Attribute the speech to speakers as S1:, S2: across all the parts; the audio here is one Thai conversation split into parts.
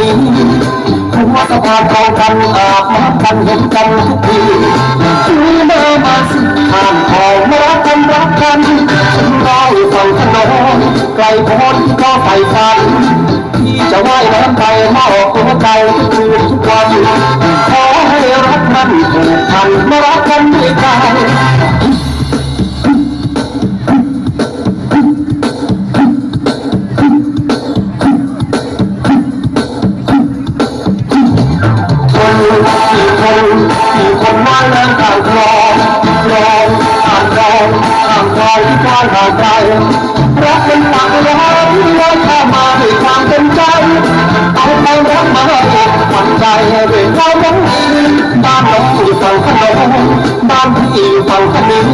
S1: ดีคุณสภาทองคำอาบน้ำกันเห็นกันทุกทีซื้อมามาสิทานทองมาทำรักกันฉันรอฝั่งถนนไกลโพ้นก็ไฟฟันที่จะว่ายน้ำไปมาออกตัวเก่าทุกคืทุกวันขอให้รักมันผูกพันมารักกันด้วยกัน กี่คนว่ายน้ำข้ามคลองคลองข้ามคลองข้ามคลองที่กว้างห่างไกลรักมันปักร้อนลอยเข้ามาด้วยความเต็มใจ เอาไปรักมาอกฝังใจด้วยความหวังบ้านน้องอยู่ฝั่งขนมบ้านพี่อยู่ฝั่งขมิ้น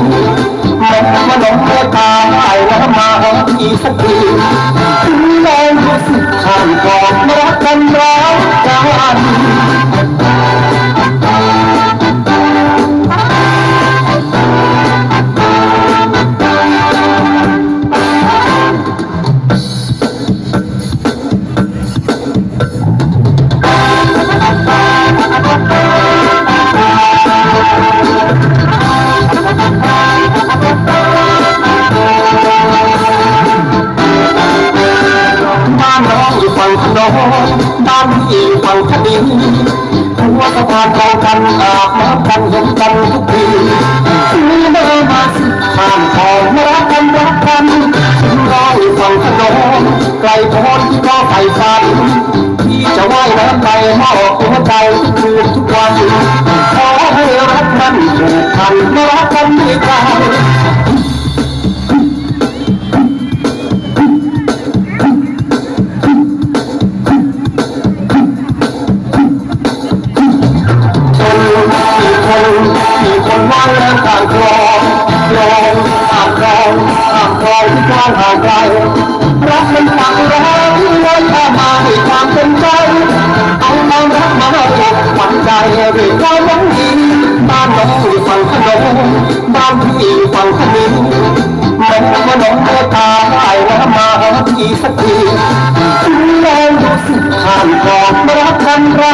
S1: มองมาน้องเมตตาให้น้ำมาหาพี่สักทีถึงแรงรู้สึกข้ามกอดรักกันรักกัน น้องอยู่ฝั่งขนมบ้านพี่ฝั่งคดีหัวสะพานเรากันอาบน้ำกันเห็นกันทุกทีมีเมื่อมาสิข้ามคลองรักกันรักกันฉันรออยู่ฝั่งขนมไกลโพ้นที่ก็ใฝ่ฝันที่จะว่ายน้ำไปมอบหัวใจทุกคืนทุกวันขอให้รักมันผูกพันรักกันด้วยกันางเดิางคลองคงทางคองตางคลองที่กว้างห่างไกลรักมันฝังล้วงไว้ข้ามาให้ความเป็นใจเอาความรักมาหลอกหวังใจด้วยความหวังดีบ้านน้องอยู่ฝั่งขนมบ้านพี่อยู่ฝั่งขมิ้นมันขนมเมตตาไอ้ว่ามาหาพี่สักทีลองดูสิข้ามกองรักกันไร